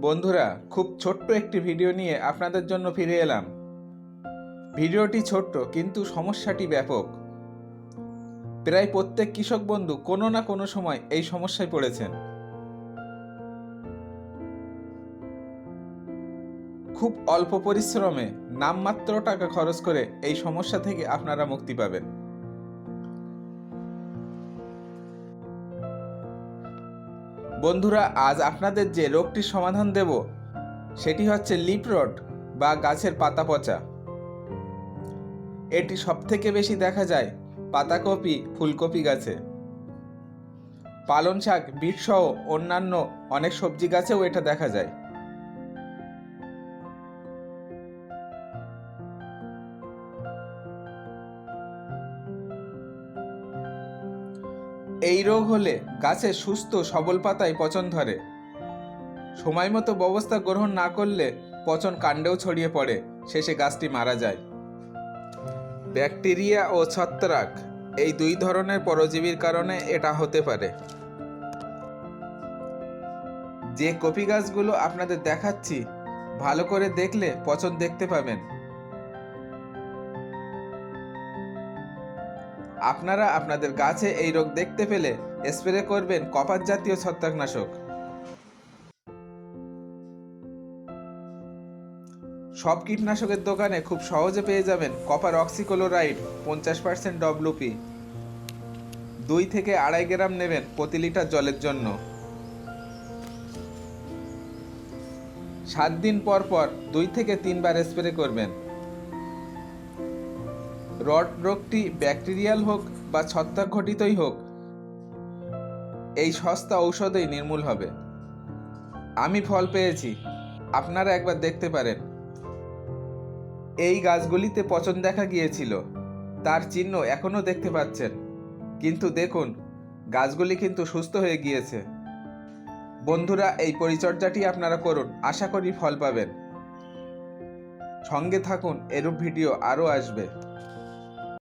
বন্ধুরা, খুব ছোট্ট একটি ভিডিও নিয়ে আপনাদের জন্য ফিরে এলাম। ভিডিওটি ছোট্ট, কিন্তু সমস্যাটি ব্যাপক। প্রায় প্রত্যেক কৃষক বন্ধু কোনো না কোনো সময় এই সমস্যায় পড়েছেন। খুব অল্প পরিশ্রমে নামমাত্র টাকা খরচ করে এই সমস্যা থেকে আপনারা মুক্তি পাবেন। বন্ধুরা, আজ আপনাদের যে রোগটির সমাধান দেব, সেটি হচ্ছে লিপ রড বা গাছের পাতা পচা। এটি সবথেকে বেশি দেখা যায় পাতাকপি, ফুলকপি গাছে। পালং শাক বিটসহ অন্যান্য অনেক সবজি গাছেও এটা দেখা যায়। এই রোগ হলে গাছের সুস্থ সবল পাতায় পচন ধরে। সময় মতো ব্যবস্থা গ্রহণ না করলে পচন কাণ্ডেও ছড়িয়ে পড়ে, শেষে গাছটি মারা যায়। ব্যাকটেরিয়া ও ছত্রাক এই দুই ধরনের পরজীবীর কারণে এটা হতে পারে। যে কপি গাছগুলো আপনাদের দেখাচ্ছি, ভালো করে দেখলে পচন দেখতে পাবেন। আপনারা আপনাদের গাছে এই রোগ দেখতে পেলে স্প্রে করবেন কপার জাতীয় ছত্রাকনাশক। সব কীটনাশকের দোকানে খুব সহজে পেয়ে যাবেন কপার অক্সিক্লোরাইড পঞ্চাশ পার্সেন্ট ডব্লুপি। দুই থেকে আড়াই গ্রাম নেবেন প্রতি লিটার জলের জন্য। সাত দিন পর পর দুই থেকে তিনবার স্প্রে করবেন। রড রোগটি ব্যাকটেরিয়াল হোক বা ছত্রাক ঘটিতই হোক, এই সস্তা ঔষধেই নির্মূল হবে। আমি ফল পেয়েছি, আপনারা একবার দেখতে পারেন। এই গাছগুলিতে পচন দেখা গিয়েছিল, তার চিহ্ন এখনও দেখতে পাচ্ছেন। কিন্তু দেখুন, গাছগুলি কিন্তু সুস্থ হয়ে গিয়েছে। বন্ধুরা, এই পরিচর্যাটি আপনারা করুন, আশা করি ফল পাবেন। সঙ্গে থাকুন, এরূপ ভিডিও আরও আসবে।